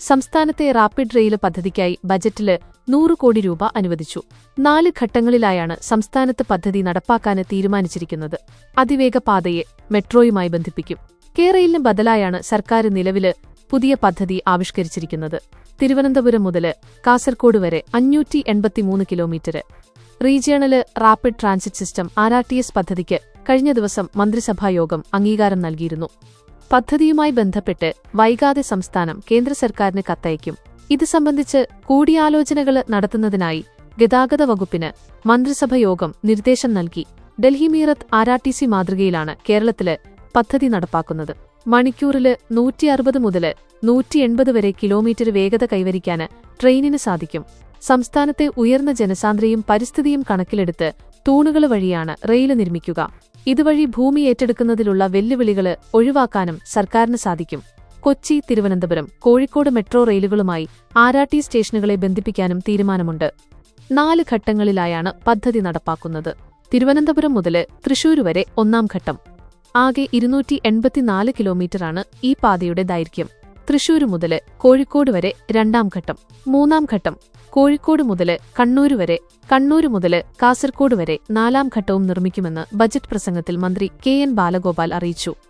സംസ്ഥാനത്തെ rapid rail പദ്ധതിക്കായി ബജറ്റിൽ നൂറ് കോടി രൂപ അനുവദിച്ചു. നാല് ഘട്ടങ്ങളിലായാണ് സംസ്ഥാനത്ത് പദ്ധതി നടപ്പാക്കാൻ തീരുമാനിച്ചിരിക്കുന്നത്. അതിവേഗ പാതയെ മെട്രോയുമായി ബന്ധിപ്പിക്കും. കേരളിന് ബദലായാണ് സർക്കാർ നിലവിൽ പുതിയ പദ്ധതി ആവിഷ്കരിച്ചിരിക്കുന്നത്. തിരുവനന്തപുരം മുതൽ കാസർകോട് വരെ അഞ്ഞൂറ്റി എൺപത്തിമൂന്ന് kilometre regional rapid transit system R R T S പദ്ധതിക്ക് കഴിഞ്ഞ ദിവസം മന്ത്രിസഭായോഗം അംഗീകാരം നൽകിയിരുന്നു. പദ്ധതിയുമായി ബന്ധപ്പെട്ട് വൈകാതെ സംസ്ഥാനം കേന്ദ്ര സർക്കാരിന് കത്തയക്കും. ഇത് സംബന്ധിച്ച് കൂടിയാലോചനകൾ നടത്തുന്നതിനായി ഗതാഗത വകുപ്പിന് മന്ത്രിസഭയോഗം നിർദ്ദേശം നൽകി. Delhi Meerut R R T C മാതൃകയിലാണ് കേരളത്തിൽ പദ്ധതി നടപ്പാക്കുന്നത്. മണിക്കൂറിൽ നൂറ്റി അറുപത് മുതൽ നൂറ്റി എൺപത് വരെ കിലോമീറ്റർ വേഗത കൈവരിക്കാൻ ട്രെയിനിന് സാധിക്കും. സംസ്ഥാനത്തെ ഉയർന്ന ജനസാന്ദ്രയും പരിസ്ഥിതിയും കണക്കിലെടുത്ത് തൂണുകൾ വഴിയാണ് റെയിൽ നിർമ്മിക്കുക. ഇതുവഴി ഭൂമി ഏറ്റെടുക്കുന്നതിലുള്ള വെല്ലുവിളികൾ ഒഴിവാക്കാനും സർക്കാരിന് സാധിക്കും. കൊച്ചി തിരുവനന്തപുരം കോഴിക്കോട് മെട്രോ റെയിലുകളുമായി ആരാട്ടി സ്റ്റേഷനുകളെ ബന്ധിപ്പിക്കാനും തീരുമാനമുണ്ട്. നാല് ഘട്ടങ്ങളിലായാണ് പദ്ധതി നടപ്പാക്കുന്നത്. തിരുവനന്തപുരം മുതൽ തൃശൂർ വരെ ഒന്നാം ഘട്ടം. ആകെ ഇരുന്നൂറ്റി എൺപത്തിനാല് കിലോമീറ്ററാണ് ഈ പാതയുടെ ദൈർഘ്യം. തൃശൂർ മുതൽ കോഴിക്കോട് വരെ രണ്ടാം ഘട്ടം മൂന്നാം ഘട്ടം കോഴിക്കോട് മുതൽ കണ്ണൂർ വരെ കണ്ണൂർ മുതൽ കാസർകോട് വരെ നാലാം ഘട്ടവും നിർമ്മിക്കുമെന്ന് ബജറ്റ് പ്രസംഗത്തിൽ മന്ത്രി കെ എൻ ബാലഗോപാൽ അറിയിച്ചു.